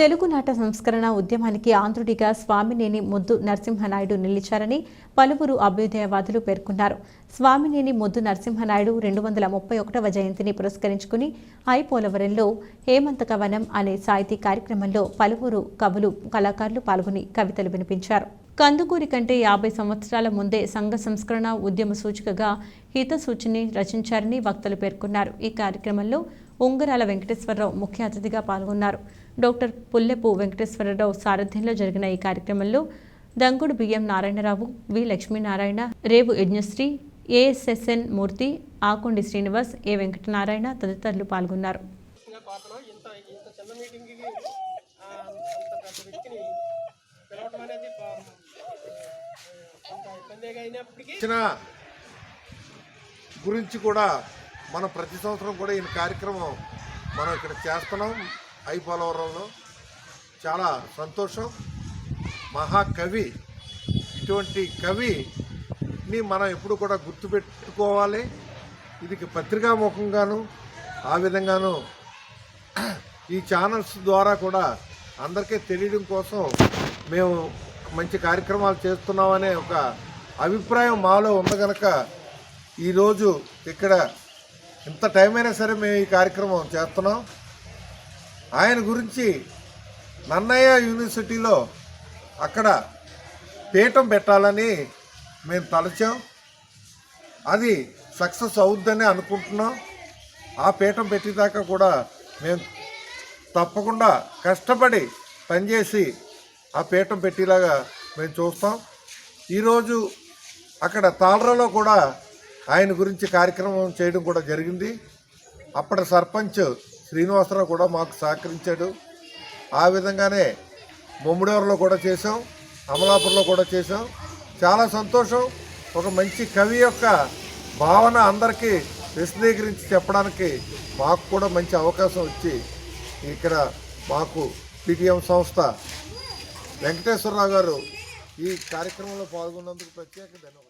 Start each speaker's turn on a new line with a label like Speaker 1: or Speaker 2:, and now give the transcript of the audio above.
Speaker 1: తెలుగునాట సంస్కరణ ఉద్యమానికి ఆంధ్రుడిగా స్వామినేని ముద్దు నరసింహనాయుడు నిలిచారని పలువురు అభ్యుదయవాదులు పేర్కొన్నారు. స్వామినేని ముద్దు నరసింహనాయుడు రెండు వందల ముప్పై ఒకటవ జయంతిని పురస్కరించుకుని ఐపోలవరంలో పోలవరంలో హేమంతక వనం అనే సాహితీ కార్యక్రమంలో పలువురు కవులు కళాకారులు పాల్గొని కవితలు వినిపించారు. కందుకూరి కంటే యాభై సంవత్సరాల ముందే సంఘ సంస్కరణ ఉద్యమ సూచికగా హితసూచిని రచించారని వక్తలు పేర్కొన్నారు. ఈ కార్యక్రమంలో ఉంగరాల వెంకటేశ్వరరావు ముఖ్య అతిథిగా పాల్గొన్నారు. డాక్టర్ పుల్లెపు వెంకటేశ్వరరావు సారథ్యంలో జరిగిన ఈ కార్యక్రమంలో దంగుడు బియ్యం నారాయణరావు వి లక్ష్మీనారాయణ రేవు యజ్ఞశ్రీ ఏఎస్ఎస్ఎన్ మూర్తి ఆకొండి శ్రీనివాస్ ఏ వెంకటనారాయణ తదితరులు పాల్గొన్నారు.
Speaker 2: గురించి కూడా మనం ప్రతి సంవత్సరం కూడా ఈ కార్యక్రమం మనం ఇక్కడ చేస్తున్నాం. ఐపోలవరంలో చాలా సంతోషం. మహాకవి ఇటువంటి కవిని మనం ఎప్పుడు కూడా గుర్తుపెట్టుకోవాలి. ఇది పత్రికాముఖంగాను ఆ విధంగాను ఈ ఛానల్స్ ద్వారా కూడా అందరికీ తెలియడం కోసం మేము మంచి కార్యక్రమాలు చేస్తున్నామనే ఒక అభిప్రాయం మాలో ఉంది కనుక ఈరోజు ఇక్కడ ఇంత టైం అయినా సరే మేము ఈ కార్యక్రమం చేస్తున్నాం. ఆయన గురించి నన్నయ్య యూనివర్సిటీలో అక్కడ పీఠం పెట్టాలని మేము తలచాం. అది సక్సెస్ అవుద్దని అనుకుంటున్నాం. ఆ పీఠం పెట్టేదాకా కూడా మేము తప్పకుండా కష్టపడి పనిచేసి ఆ పీఠం పెట్టేలాగా మేము చూస్తాం. ఈరోజు అక్కడ తాళరలో కూడా ఆయన గురించి కార్యక్రమం చేయడం కూడా జరిగింది. అప్పటి సర్పంచ్ శ్రీనివాసరావు కూడా మాకు సహకరించాడు. ఆ విధంగానే ముమ్మడేవరలో కూడా చేసాం అమలాపురంలో కూడా చేసాం చాలా సంతోషం. ఒక మంచి కవి యొక్క భావన అందరికీ విశదీకరించి చెప్పడానికి మాకు కూడా మంచి అవకాశం వచ్చి ఇక్కడ మాకు పిటిఎం సంస్థ వెంకటేశ్వరరావు గారు ఈ కార్యక్రమంలో పాల్గొన్నందుకు ప్రత్యేక ధన్యవాదాలు.